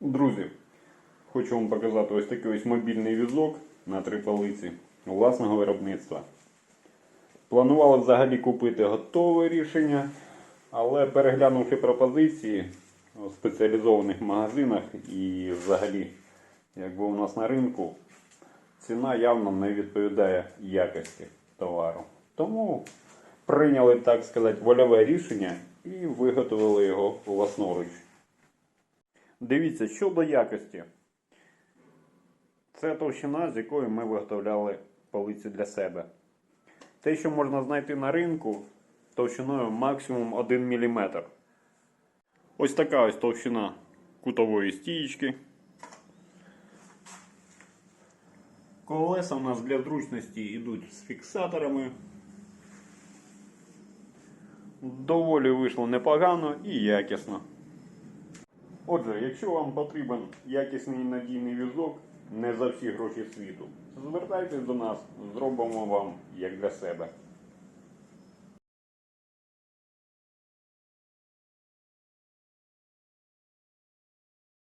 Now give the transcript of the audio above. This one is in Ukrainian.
Друзі, хочу вам показати ось такий ось мобільний візок на три полиці власного виробництва. Планували взагалі купити готове рішення, але переглянувши пропозиції у спеціалізованих магазинах і взагалі, якби у нас на ринку, ціна явно не відповідає якості товару. Тому прийняли, так сказати, вольове рішення і виготовили його власноруч. Дивіться, щодо якості. Це товщина, з якої ми виготовляли полиці для себе. Те, що можна знайти на ринку, товщиною максимум 1 мм. Ось така ось товщина кутової стієчки. Колеса у нас для зручності йдуть з фіксаторами. Доволі вийшло непогано і якісно. Отже, якщо вам потрібен якісний і надійний візок, не за всі гроші світу, звертайтесь до нас, зробимо вам як для себе.